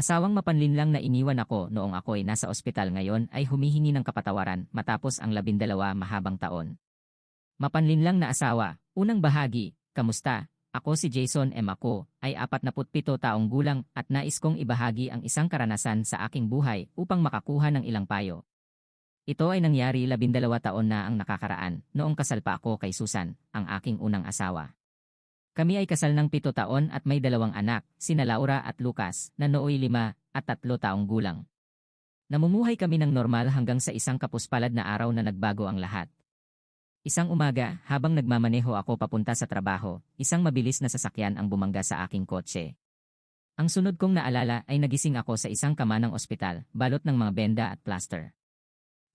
Asawang mapanlinlang na iniwan ako noong ako'y nasa ospital ngayon ay humihingi ng kapatawaran matapos ang labindalawa mahabang taon. Mapanlinlang na asawa, unang bahagi, kamusta? Ako si Jason M. Ako, ay 47 taong gulang at nais kong ibahagi ang isang karanasan sa aking buhay upang makakuha ng ilang payo. Ito ay nangyari labindalawa taon na ang nakakaraan noong kasal pa ako kay Susan, ang aking unang asawa. Kami ay kasal ng pito taon at may dalawang anak, sina Laura at Lucas, na nooy lima at tatlo taong gulang. Namumuhay kami ng normal hanggang sa isang kapuspalad na araw na nagbago ang lahat. Isang umaga, habang nagmamaneho ako papunta sa trabaho, isang mabilis na sasakyan ang bumangga sa aking kotse. Ang sunod kong naalala ay nagising ako sa isang kama ng ospital, balot ng mga benda at plaster.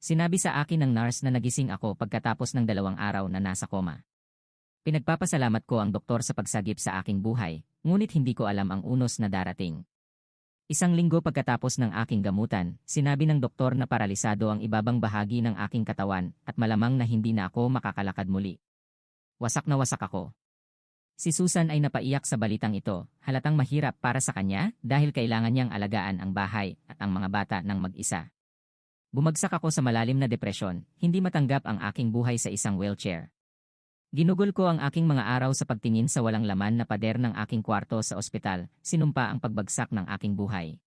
Sinabi sa akin ng nurse na nagising ako pagkatapos ng dalawang araw na nasa koma. Pinagpapasalamat ko ang doktor sa pagsagip sa aking buhay, ngunit hindi ko alam ang unos na darating. Isang linggo pagkatapos ng aking gamutan, sinabi ng doktor na paralisado ang ibabang bahagi ng aking katawan at malamang na hindi na ako makakalakad muli. Wasak na wasak ako. Si Susan ay napaiyak sa balitang ito, halatang mahirap para sa kanya dahil kailangan niyang alagaan ang bahay at ang mga bata ng mag-isa. Bumagsak ako sa malalim na depresyon, hindi matanggap ang aking buhay sa isang wheelchair. Ginugol ko ang aking mga araw sa pagtingin sa walang laman na pader ng aking kwarto sa ospital, sinumpa ang pagbagsak ng aking buhay.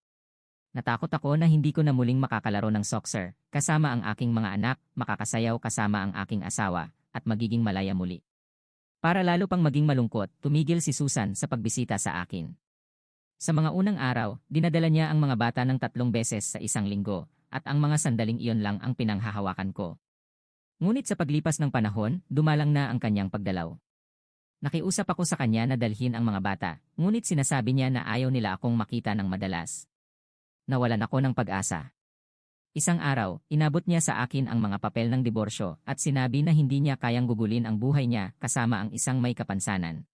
Natakot ako na hindi ko na muling makakalaro ng soccer, kasama ang aking mga anak, makakasayaw kasama ang aking asawa, at magiging malaya muli. Para lalo pang maging malungkot, tumigil si Susan sa pagbisita sa akin. Sa mga unang araw, dinadala niya ang mga bata ng tatlong beses sa isang linggo, at ang mga sandaling iyon lang ang pinanghahawakan ko. Ngunit sa paglipas ng panahon, dumalang na ang kanyang pagdalaw. Nakiusap ako sa kanya na dalhin ang mga bata, ngunit sinasabi niya na ayaw nila akong makita ng madalas. Nawalan ako ng pag-asa. Isang araw, inabot niya sa akin ang mga papel ng diborsyo at sinabi na hindi niya kayang gugulin ang buhay niya kasama ang isang may kapansanan.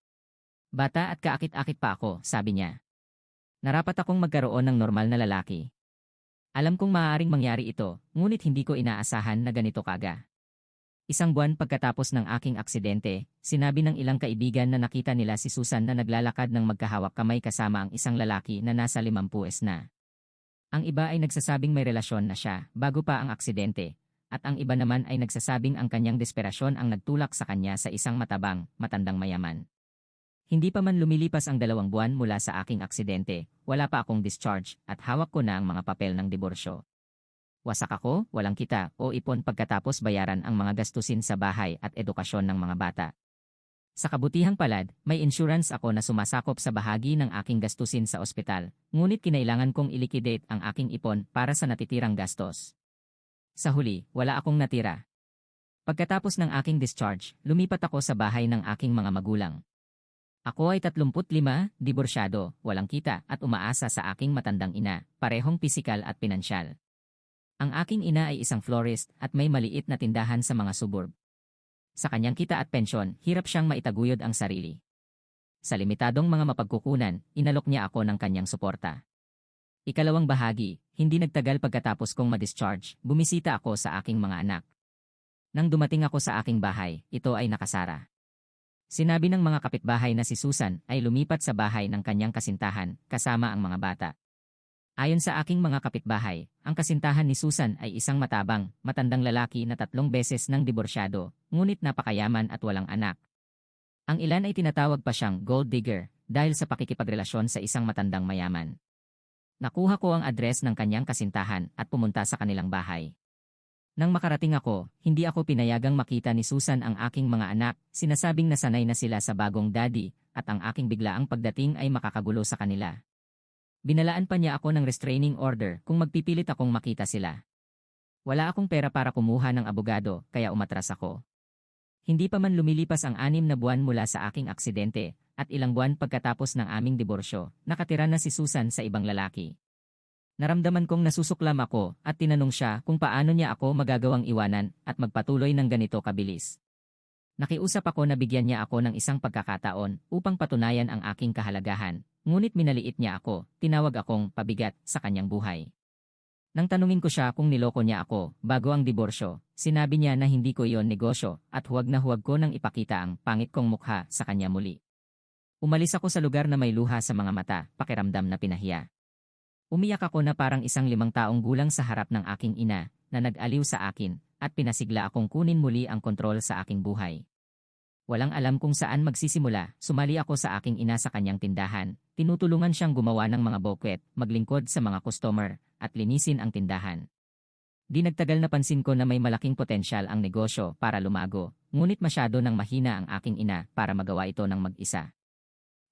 Bata at kaakit-akit pa ako, sabi niya. Narapat akong magkaroon ng normal na lalaki. Alam kong maaaring mangyari ito, ngunit hindi ko inaasahan na ganito kaga. Isang buwan pagkatapos ng aking aksidente, sinabi ng ilang kaibigan na nakita nila si Susan na naglalakad ng magkahawak kamay kasama ang isang lalaki na nasa limampues na. Ang iba ay nagsasabing may relasyon na siya bago pa ang aksidente, at ang iba naman ay nagsasabing ang kanyang desperasyon ang nagtulak sa kanya sa isang matabang, matandang mayaman. Hindi pa man lumilipas ang dalawang buwan mula sa aking aksidente, wala pa akong discharge at hawak ko na ang mga papel ng diborsyo. Wasak ako, walang kita, o ipon pagkatapos bayaran ang mga gastusin sa bahay at edukasyon ng mga bata. Sa kabutihang palad, may insurance ako na sumasakop sa bahagi ng aking gastusin sa ospital, ngunit kinailangan kong ilikidate ang aking ipon para sa natitirang gastos. Sa huli, wala akong natira. Pagkatapos ng aking discharge, lumipat ako sa bahay ng aking mga magulang. Ako ay 35, diborsyado, walang kita at umaasa sa aking matandang ina, parehong pisikal at pinansyal. Ang aking ina ay isang florist at may maliit na tindahan sa mga suburb. Sa kanyang kita at pensyon, hirap siyang maitaguyod ang sarili. Sa limitadong mga mapagkukunan, inalok niya ako ng kanyang suporta. Ikalawang bahagi, hindi nagtagal pagkatapos kong ma-discharge, bumisita ako sa aking mga anak. Nang dumating ako sa aking bahay, ito ay nakasara. Sinabi ng mga kapitbahay na si Susan ay lumipat sa bahay ng kanyang kasintahan kasama ang mga bata. Ayon sa aking mga kapitbahay, ang kasintahan ni Susan ay isang matabang, matandang lalaki na tatlong beses nang diborsyado, ngunit napakayaman at walang anak. Ang ilan ay tinatawag pa siyang gold digger dahil sa pakikipagrelasyon sa isang matandang mayaman. Nakuha ko ang address ng kanyang kasintahan at pumunta sa kanilang bahay. Nang makarating ako, hindi ako pinayagang makita ni Susan ang aking mga anak, sinasabing nasanay na sila sa bagong daddy, at ang aking biglaang pagdating ay makakagulo sa kanila. Binalaan pa niya ako ng restraining order kung magpipilit akong makita sila. Wala akong pera para kumuha ng abogado, kaya umatras ako. Hindi pa man lumilipas ang anim na buwan mula sa aking aksidente, at ilang buwan pagkatapos ng aming diborsyo, nakatira na si Susan sa ibang lalaki. Naramdaman kong nasusuklam ako at tinanong siya kung paano niya ako magagawang iwanan at magpatuloy ng ganito kabilis. Nakiusap ako na bigyan niya ako ng isang pagkakataon upang patunayan ang aking kahalagahan, Ngunit minaliit niya ako, tinawag akong pabigat sa kanyang buhay. Nang tanungin ko siya kung niloko niya ako bago ang diborsyo, sinabi niya na hindi ko iyon negosyo at huwag na huwag ko nang ipakita ang pangit kong mukha sa kanya muli. Umalis ako sa lugar na may luha sa mga mata, pakiramdam na pinahiya. Umiyak ako na parang isang limang taong gulang sa harap ng aking ina na nag-aliw sa akin at pinasigla akong kunin muli ang kontrol sa aking buhay. Walang alam kung saan magsisimula, sumali ako sa aking ina sa kanyang tindahan. Tinutulungan siyang gumawa ng mga bouquet, maglingkod sa mga customer, at linisin ang tindahan. Di nagtagal na pansin ko na may malaking potensyal ang negosyo para lumago, ngunit masyado nang mahina ang aking ina para magawa ito ng mag-isa.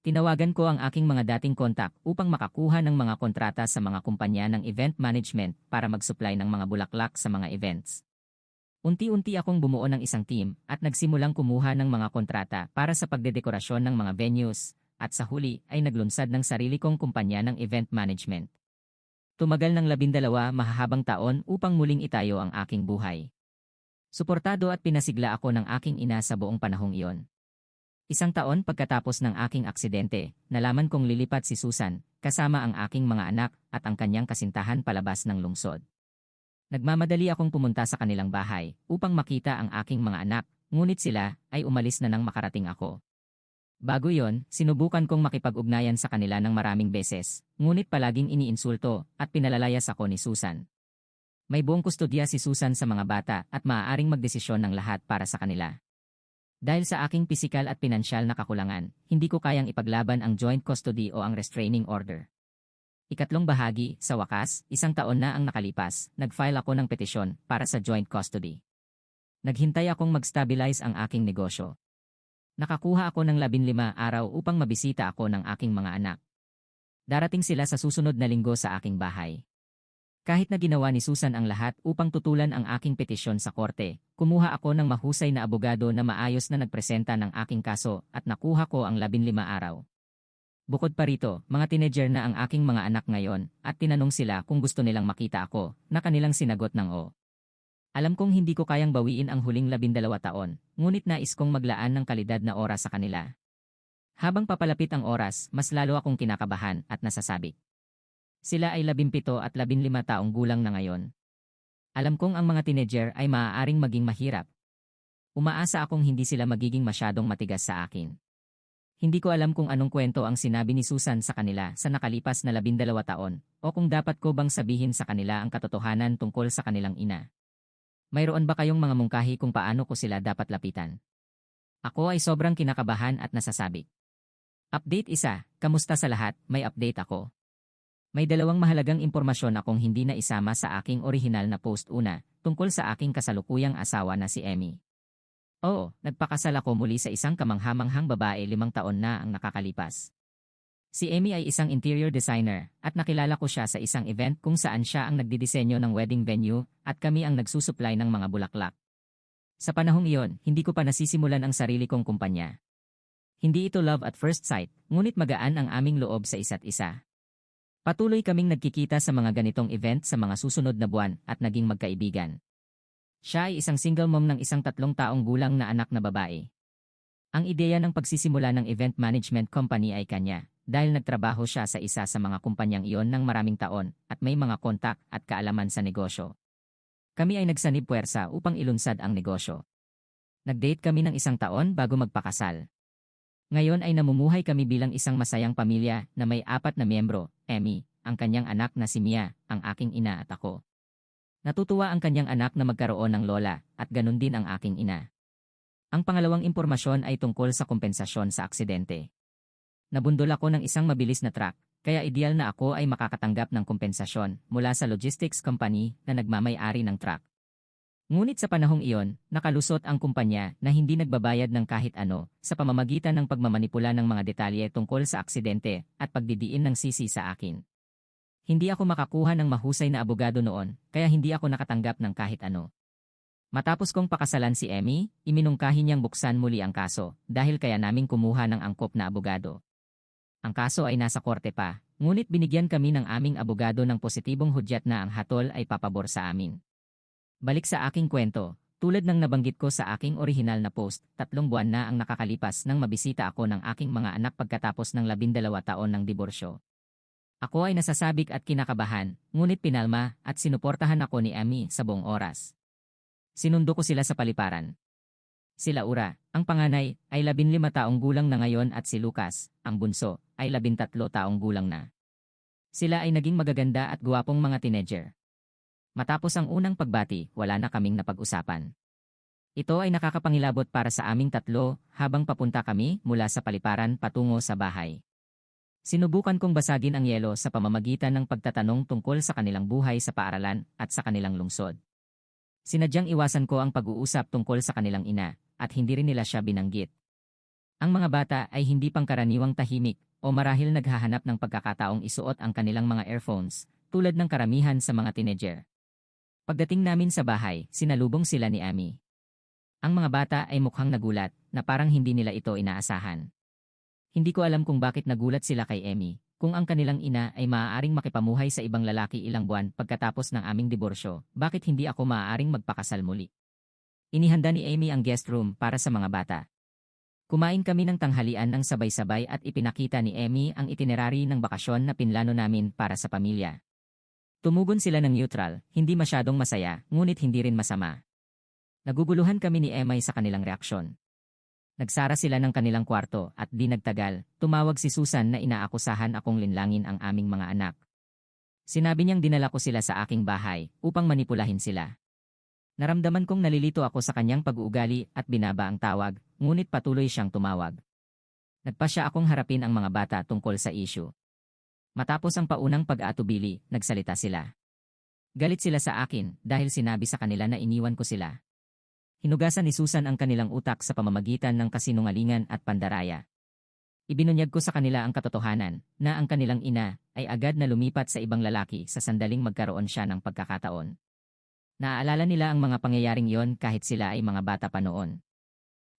Tinawagan ko ang aking mga dating kontak upang makakuha ng mga kontrata sa mga kumpanya ng event management para mag-supply ng mga bulaklak sa mga events. Unti-unti akong bumuo ng isang team at nagsimulang kumuha ng mga kontrata para sa pagdedekorasyon ng mga venues at sa huli ay naglunsad ng sarili kong kumpanya ng event management. Tumagal ng labindalawa mahahabang taon upang muling itayo ang aking buhay. Suportado at pinasigla ako ng aking ina sa buong panahong iyon. Isang taon pagkatapos ng aking aksidente, nalaman kong lilipat si Susan, kasama ang aking mga anak at ang kanyang kasintahan palabas ng lungsod. Nagmamadali akong pumunta sa kanilang bahay upang makita ang aking mga anak, ngunit sila ay umalis na nang makarating ako. Bago yon, sinubukan kong makipag-ugnayan sa kanila ng maraming beses, ngunit palaging iniinsulto at pinalalayas ako ni Susan. May buong kustodya si Susan sa mga bata at maaaring magdesisyon ng lahat para sa kanila. Dahil sa aking pisikal at pinansyal na kakulangan, hindi ko kayang ipaglaban ang joint custody o ang restraining order. Ikatlong bahagi, sa wakas, isang taon na ang nakalipas, nag-file ako ng petisyon para sa joint custody. Naghintay akong mag-stabilize ang aking negosyo. Nakakuha ako ng 15 araw upang mabisita ako ng aking mga anak. Darating sila sa susunod na linggo sa aking bahay. Kahit na ginawa ni Susan ang lahat upang tutulan ang aking petisyon sa korte, kumuha ako ng mahusay na abogado na maayos na nagpresenta ng aking kaso at nakuha ko ang 15 araw. Bukod pa rito, mga teenager na ang aking mga anak ngayon at tinanong sila kung gusto nilang makita ako na kanilang sinagot ng o. Alam kong hindi ko kayang bawiin ang huling labindalawa taon, ngunit nais kong maglaan ng kalidad na oras sa kanila. Habang papalapit ang oras, mas lalo akong kinakabahan at nasasabik. Sila ay labimpito at labinlima taong gulang na ngayon. Alam kong ang mga teenager ay maaaring maging mahirap. Umaasa akong hindi sila magiging masyadong matigas sa akin. Hindi ko alam kung anong kwento ang sinabi ni Susan sa kanila sa nakalipas na labindalawa taon, o kung dapat ko bang sabihin sa kanila ang katotohanan tungkol sa kanilang ina. Mayroon ba kayong mga mungkahi kung paano ko sila dapat lapitan? Ako ay sobrang kinakabahan at nasasabik. Update isa, kamusta sa lahat, may update ako. May dalawang mahalagang impormasyon akong hindi na isama sa aking orihinal na post una, tungkol sa aking kasalukuyang asawa na si Emmy. Oo, nagpakasal ako muli sa isang kamanghamanghang babae limang taon na ang nakakalipas. Si Amy ay isang interior designer at nakilala ko siya sa isang event kung saan siya ang nagdidisenyo ng wedding venue at kami ang nagsusupply ng mga bulaklak. Sa panahong iyon, hindi ko pa nasisimulan ang sarili kong kumpanya. Hindi ito love at first sight, ngunit magaan ang aming loob sa isa't isa. Patuloy kaming nagkikita sa mga ganitong event sa mga susunod na buwan at naging magkaibigan. Siya ay isang single mom ng isang tatlong taong gulang na anak na babae. Ang ideya ng pagsisimula ng event management company ay kanya, dahil nagtrabaho siya sa isa sa mga kumpanyang iyon ng maraming taon at may mga kontak at kaalaman sa negosyo. Kami ay nagsanib puwersa upang ilunsad ang negosyo. Nag-date kami ng isang taon bago magpakasal. Ngayon ay namumuhay kami bilang isang masayang pamilya na may apat na miyembro, Emmy, ang kanyang anak na si Mia, ang aking ina at ako. Natutuwa ang kanyang anak na magkaroon ng lola at ganun din ang aking ina. Ang pangalawang impormasyon ay tungkol sa kompensasyon sa aksidente. Nabundol ako ng isang mabilis na truck, kaya ideal na ako ay makakatanggap ng kompensasyon mula sa logistics company na nagmamay-ari ng truck. Ngunit sa panahong iyon, nakalusot ang kumpanya na hindi nagbabayad ng kahit ano sa pamamagitan ng pagmamanipula ng mga detalye tungkol sa aksidente at pagdidiin ng sisi sa akin. Hindi ako makakuha ng mahusay na abogado noon, kaya hindi ako nakatanggap ng kahit ano. Matapos kong pakasalan si Emmy, iminungkahi niyang buksan muli ang kaso, dahil kaya naming kumuha ng angkop na abogado. Ang kaso ay nasa korte pa, ngunit binigyan kami ng aming abogado ng positibong hudyat na ang hatol ay papabor sa amin. Balik sa aking kwento, tulad ng nabanggit ko sa aking orihinal na post, tatlong buwan na ang nakakalipas nang mabisita ako ng aking mga anak pagkatapos ng labindalawa taon ng diborsyo. Ako ay nasasabik at kinakabahan, ngunit pinalma at sinuportahan ako ni Amy sa buong oras. Sinundo ko sila sa paliparan. Sila Ura, ang panganay, ay 15 taong gulang na ngayon at si Lucas, ang bunso, ay 13 taong gulang na. Sila ay naging magaganda at guwapong mga teenager. Matapos ang unang pagbati, wala na kaming napag-usapan. Ito ay nakakapangilabot para sa aming tatlo habang papunta kami mula sa paliparan patungo sa bahay. Sinubukan kong basagin ang yelo sa pamamagitan ng pagtatanong tungkol sa kanilang buhay sa paaralan at sa kanilang lungsod. Sinadyang iwasan ko ang pag-uusap tungkol sa kanilang ina at hindi rin nila siya binanggit. Ang mga bata ay hindi pangkaraniwang tahimik o marahil naghahanap ng pagkakataong isuot ang kanilang mga earphones tulad ng karamihan sa mga teenager. Pagdating namin sa bahay, sinalubong sila ni Amy. Ang mga bata ay mukhang nagulat na parang hindi nila ito inaasahan. Hindi ko alam kung bakit nagulat sila kay Amy, kung ang kanilang ina ay maaaring makipamuhay sa ibang lalaki ilang buwan pagkatapos ng aming diborsyo, bakit hindi ako maaaring magpakasal muli? Inihanda ni Amy ang guest room para sa mga bata. Kumain kami ng tanghalian ng sabay-sabay at ipinakita ni Emmy ang itinerary ng bakasyon na pinlano namin para sa pamilya. Tumugon sila ng neutral, hindi masyadong masaya, ngunit hindi rin masama. Naguguluhan kami ni Emmy sa kanilang reaksyon. Nagsara sila ng kanilang kwarto at di nagtagal, tumawag si Susan na inaakusahan akong linlangin ang aming mga anak. Sinabi niyang dinala ko sila sa aking bahay upang manipulahin sila. Naramdaman kong nalilito ako sa kanyang pag-uugali at binaba ang tawag, ngunit patuloy siyang tumawag. Nagpa siya akong harapin ang mga bata tungkol sa issue. Matapos ang paunang pag-aatubili, nagsalita sila. Galit sila sa akin dahil sinabi sa kanila na iniwan ko sila. Hinugasan ni Susan ang kanilang utak sa pamamagitan ng kasinungalingan at pandaraya. Ibinunyag ko sa kanila ang katotohanan na ang kanilang ina ay agad na lumipat sa ibang lalaki sa sandaling magkaroon siya ng pagkakataon. Naaalala nila ang mga pangyayaring yon kahit sila ay mga bata pa noon.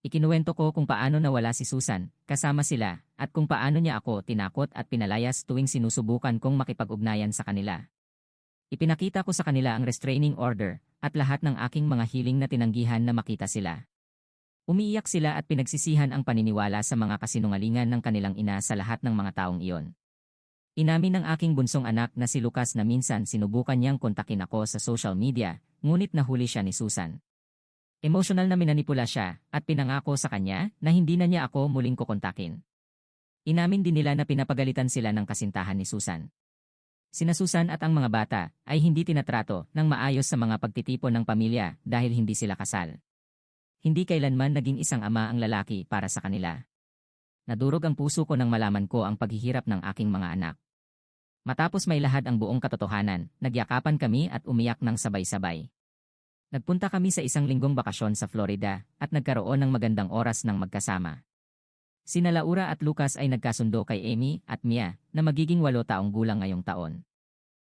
Ikinuwento ko kung paano nawala si Susan, kasama sila, at kung paano niya ako tinakot at pinalayas tuwing sinusubukan kong makipag-ugnayan sa kanila. Ipinakita ko sa kanila ang restraining order at lahat ng aking mga hiling na tinanggihan na makita sila. Umiiyak sila at pinagsisihan ang paniniwala sa mga kasinungalingan ng kanilang ina sa lahat ng mga taong iyon. Inamin ng aking bunsong anak na si Lucas na minsan sinubukan niyang kontakin ako sa social media, ngunit nahuli siya ni Susan. Emotional na minanipula siya at pinangako sa kanya na hindi na niya ako muling kukontakin. Inamin din nila na pinapagalitan sila ng kasintahan ni Susan. Sina Susan at ang mga bata ay hindi tinatrato ng maayos sa mga pagtitipon ng pamilya dahil hindi sila kasal. Hindi kailanman naging isang ama ang lalaki para sa kanila. Nadurog ang puso ko nang malaman ko ang paghihirap ng aking mga anak. Matapos may lahad ang buong katotohanan, nagyakapan kami at umiyak ng sabay-sabay. Nagpunta kami sa isang linggong bakasyon sa Florida at nagkaroon ng magandang oras ng magkasama. Sina Laura at Lucas ay nagkasundo kay Amy at Mia na magiging walo taong gulang ngayong taon.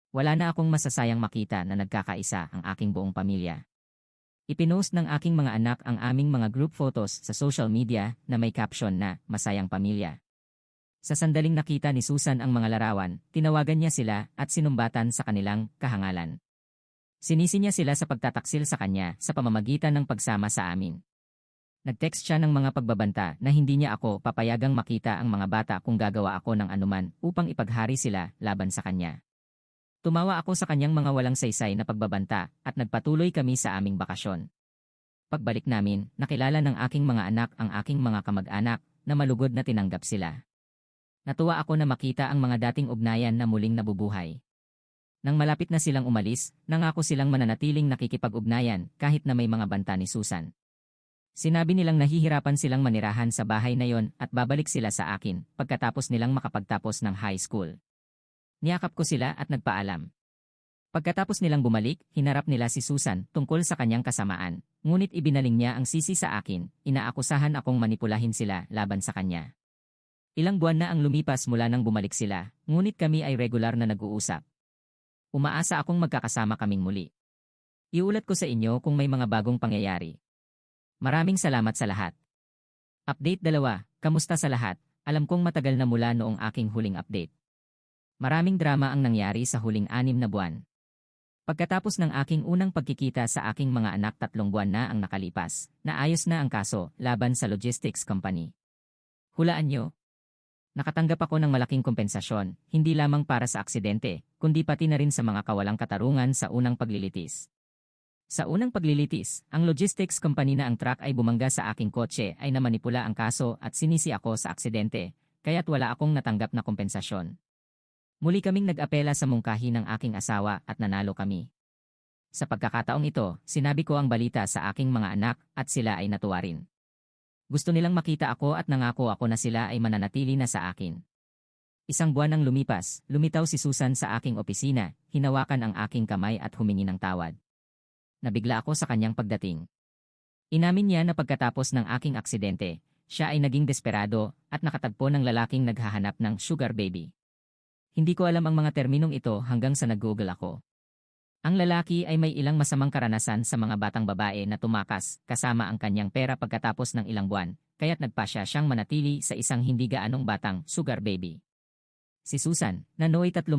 Wala na akong masasayang makita na nagkakaisa ang aking buong pamilya. Ipinost ng aking mga anak ang aming mga group photos sa social media na may caption na Masayang Pamilya. Sa sandaling nakita ni Susan ang mga larawan, tinawagan niya sila at sinumbatan sa kanilang kahangalan. Sinisi niya sila sa pagtataksil sa kanya sa pamamagitan ng pagsama sa amin. Nag-text siya ng mga pagbabanta na hindi niya ako papayagang makita ang mga bata kung gagawa ako ng anuman upang ipaghari sila laban sa kanya. Tumawa ako sa kanyang mga walang saysay na pagbabanta at nagpatuloy kami sa aming bakasyon. Pagbalik namin, nakilala ng aking mga anak ang aking mga kamag-anak na malugod na tinanggap sila. Natuwa ako na makita ang mga dating ugnayan na muling nabubuhay. Nang malapit na silang umalis, nangako silang mananatiling nakikipag-ugnayan kahit na may mga banta ni Susan. Sinabi nilang nahihirapan silang manirahan sa bahay na yon at babalik sila sa akin pagkatapos nilang makapagtapos ng high school. Niyakap ko sila at nagpaalam. Pagkatapos nilang bumalik, hinarap nila si Susan tungkol sa kanyang kasamaan, ngunit ibinaling niya ang sisi sa akin, inaakusahan akong manipulahin sila laban sa kanya. Ilang buwan na ang lumipas mula nang bumalik sila, ngunit kami ay regular na nag-uusap. Umaasa akong magkakasama kaming muli. Iulat ko sa inyo kung may mga bagong pangyayari. Maraming salamat sa lahat. Update 2, kamusta sa lahat? Alam kong matagal na mula noong aking huling update. Maraming drama ang nangyari sa huling anim na buwan. Pagkatapos ng aking unang pagkikita sa aking mga anak tatlong buwan na ang nakalipas, naayos na ang kaso laban sa logistics company. Hulaan nyo. Nakatanggap ako ng malaking kompensasyon, hindi lamang para sa aksidente, kundi pati na rin sa mga kawalang katarungan sa unang paglilitis. Sa unang paglilitis, ang logistics company na ang truck ay bumangga sa aking kotse ay namanipula ang kaso at sinisi ako sa aksidente, kaya't wala akong natanggap na kompensasyon. Muli kaming nag-apela sa mungkahi ng aking asawa at nanalo kami. Sa pagkakataong ito, sinabi ko ang balita sa aking mga anak at sila ay natuwa rin. Gusto nilang makita ako at nangako ako na sila ay mananatili na sa akin. Isang buwan nang lumipas, lumitaw si Susan sa aking opisina, hinawakan ang aking kamay at humingi ng tawad. Nabigla ako sa kanyang pagdating. Inamin niya na pagkatapos ng aking aksidente, siya ay naging desperado at nakatagpo ng lalaking naghahanap ng sugar baby. Hindi ko alam ang mga terminong ito hanggang sa nag-google ako. Ang lalaki ay may ilang masamang karanasan sa mga batang babae na tumakas kasama ang kanyang pera pagkatapos ng ilang buwan, kaya't nagpasya siyang manatili sa isang hindi gaanong batang sugar baby. Si Susan, na nooy 32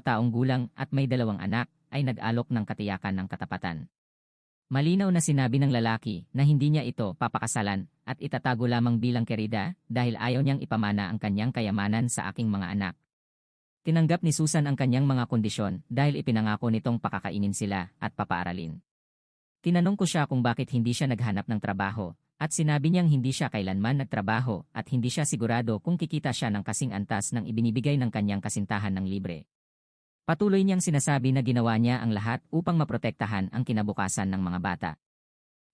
taong gulang at may dalawang anak, ay nag-alok ng katiyakan ng katapatan. Malinaw na sinabi ng lalaki na hindi niya ito papakasalan at itatago lamang bilang kerida dahil ayaw niyang ipamana ang kanyang kayamanan sa aking mga anak. Tinanggap ni Susan ang kanyang mga kondisyon dahil ipinangako nitong pakakainin sila at papaaralin. Tinanong ko siya kung bakit hindi siya naghanap ng trabaho at sinabi niyang hindi siya kailanman nagtrabaho at hindi siya sigurado kung kikita siya ng kasing antas ng ibinibigay ng kanyang kasintahan ng libre. Patuloy niyang sinasabi na ginawa niya ang lahat upang maprotektahan ang kinabukasan ng mga bata.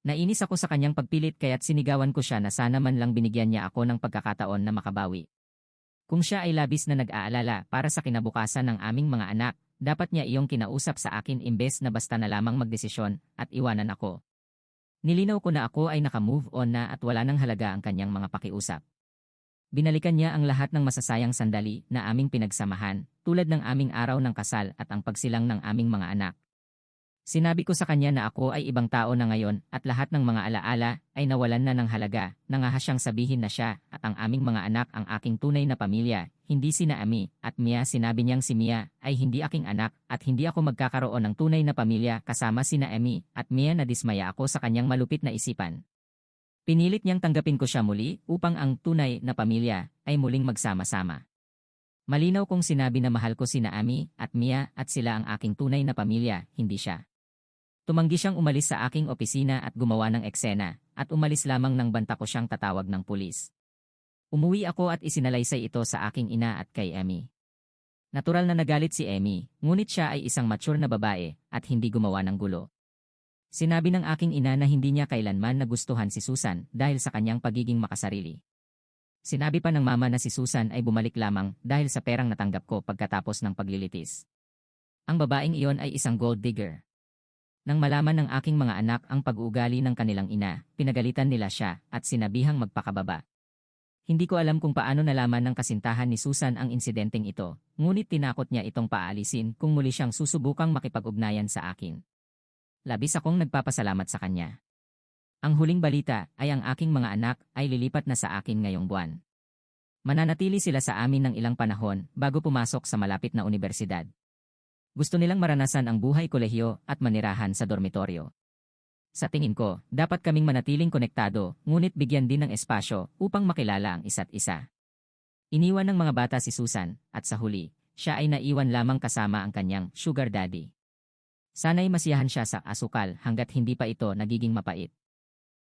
Nainis ako sa kanyang pagpilit kaya't sinigawan ko siya na sana man lang binigyan niya ako ng pagkakataon na makabawi. Kung siya ay labis na nag-aalala para sa kinabukasan ng aming mga anak, dapat niya iyong kinausap sa akin imbes na basta na lamang magdesisyon at iwanan ako. Nilinaw ko na ako ay nakamove on na at wala nang halaga ang kanyang mga pakiusap. Binalikan niya ang lahat ng masasayang sandali na aming pinagsamahan, tulad ng aming araw ng kasal at ang pagsilang ng aming mga anak. Sinabi ko sa kanya na ako ay ibang tao na ngayon at lahat ng mga alaala ay nawalan na ng halaga, nangahas siyang sabihin na siya at ang aming mga anak ang aking tunay na pamilya, hindi sina Ami at Mia sinabi niyang si Mia ay hindi aking anak at hindi ako magkakaroon ng tunay na pamilya kasama sina Ami at Mia na dismaya ako sa kanyang malupit na isipan. Pinilit niyang tanggapin ko siya muli upang ang tunay na pamilya ay muling magsama-sama. Malinaw kong sinabi na mahal ko sina Ami at Mia at sila ang aking tunay na pamilya, hindi siya. Tumanggi siyang umalis sa aking opisina at gumawa ng eksena, at umalis lamang nang banta ko siyang tatawag ng pulis. Umuwi ako at isinalaysay ito sa aking ina at kay Emmy. Natural na nagalit si Emmy, ngunit siya ay isang mature na babae at hindi gumawa ng gulo. Sinabi ng aking ina na hindi niya kailanman nagustuhan si Susan dahil sa kanyang pagiging makasarili. Sinabi pa ng mama na si Susan ay bumalik lamang dahil sa perang natanggap ko pagkatapos ng paglilitis. Ang babaeng iyon ay isang gold digger. Nang malaman ng aking mga anak ang pag-uugali ng kanilang ina, pinagalitan nila siya at sinabihang magpakababa. Hindi ko alam kung paano nalaman ng kasintahan ni Susan ang insidenteng ito, ngunit tinakot niya itong paalisin kung muli siyang susubukang makipag-ugnayan sa akin. Labis akong nagpapasalamat sa kanya. Ang huling balita ay ang aking mga anak ay lilipat na sa akin ngayong buwan. Mananatili sila sa amin ng ilang panahon bago pumasok sa malapit na universidad. Gusto nilang maranasan ang buhay kolehiyo at manirahan sa dormitoryo. Sa tingin ko, dapat kaming manatiling konektado, ngunit bigyan din ng espasyo upang makilala ang isa't isa. Iniwan ng mga bata si Susan, at sa huli, siya ay naiwan lamang kasama ang kanyang sugar daddy. Sana'y masiyahan siya sa asukal hanggat hindi pa ito nagiging mapait.